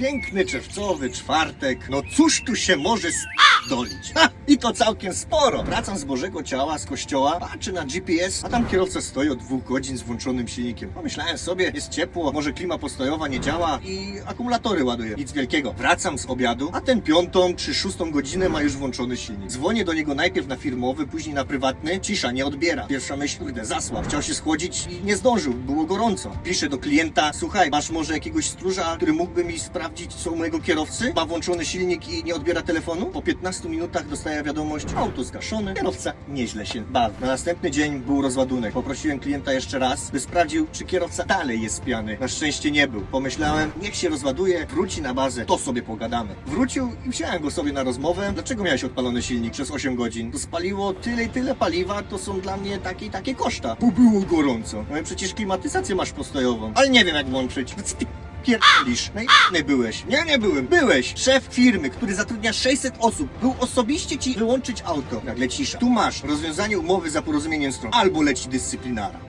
Piękny czerwcowy czwartek. No cóż tu się może dolić? Ha! I to całkiem sporo. Wracam z Bożego Ciała, z kościoła, patrzę na GPS, a tam kierowca stoi od dwóch godzin z włączonym silnikiem. Pomyślałem sobie, jest ciepło, może klima postojowa nie działa i akumulatory ładuje. Nic wielkiego. Wracam z obiadu, a ten piątą czy szóstą godzinę ma już włączony silnik. Dzwonię do niego najpierw na firmowy, później na prywatny. Cisza, nie odbiera. Pierwsza myśl, kurde, zasłab. Chciał się schłodzić i nie zdążył. Było gorąco. Piszę do klienta, słuchaj, masz może jakiegoś stróża, który mógłby mi sprawdzić, co u mojego kierowcy? Ma włączony silnik i nie odbiera telefonu? Po 15 minutach dostaję wiadomość, auto zgaszone, kierowca nieźle się bawi. Na następny dzień był rozładunek. Poprosiłem klienta jeszcze raz, by sprawdził, czy kierowca dalej jest pijany. Na szczęście nie był. Pomyślałem, niech się rozładuje, wróci na bazę, to sobie pogadamy. Wrócił i wziąłem go sobie na rozmowę. Dlaczego miałeś odpalony silnik przez 8 godzin? To spaliło tyle i tyle paliwa, to są dla mnie takie i takie koszta. Bo było gorąco. No i przecież klimatyzację masz postojową. Ale nie wiem jak włączyć. Pierdolisz, najebany byłeś. Nie, nie byłem. Byłeś. Szef firmy, który zatrudnia 600 osób, był osobiście ci wyłączyć auto. Nagle cisza. Tu masz rozwiązanie umowy za porozumieniem stron. Albo leci dyscyplinara.